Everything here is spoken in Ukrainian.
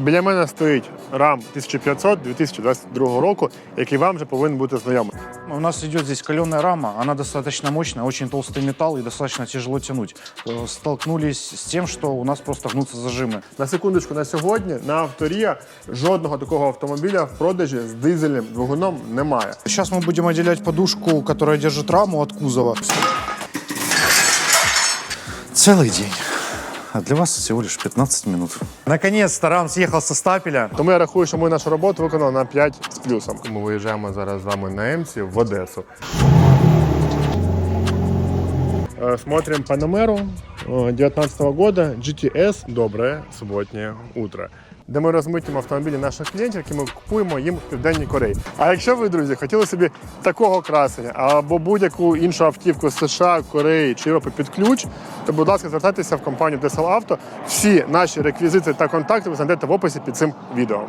Біля мене стоїть RAM 1500 2022 року, який вам вже повинен бути знайомий. У нас идет здесь каленая рама, она достаточно мощная, очень толстый металл и достаточно тяжело тянуть. Э, Столкнулись с тем, что у нас просто гнутся зажимы. На секундочку, на сьогодні на авторія жодного такого автомобіля в продажі з дизельним двигуном немає. Сейчас мы будем отделять подушку, которая держит раму от кузова. Целый день. а для вас всего лишь 15 минут. Наконец-то Рам съехал со стапеля. То я рахую, що ми нашу роботу виконали на 5 з плюсом. Ми виїжджаємо зараз з вами на МС в Одесу. Е, по номеру. 2019 года GTS Добре суботнє утро. Де ми розмитимо автомобілі наших клієнтів, які ми купуємо їм в Південній Кореї. А якщо ви, друзі, хотіли собі такого красення або будь-яку іншу автівку з США, Кореї чи Європи під ключ, то, будь ласка, звертайтеся в компанію DSL Auto. Всі наші реквізити та контакти ви знайдете в описі під цим відео.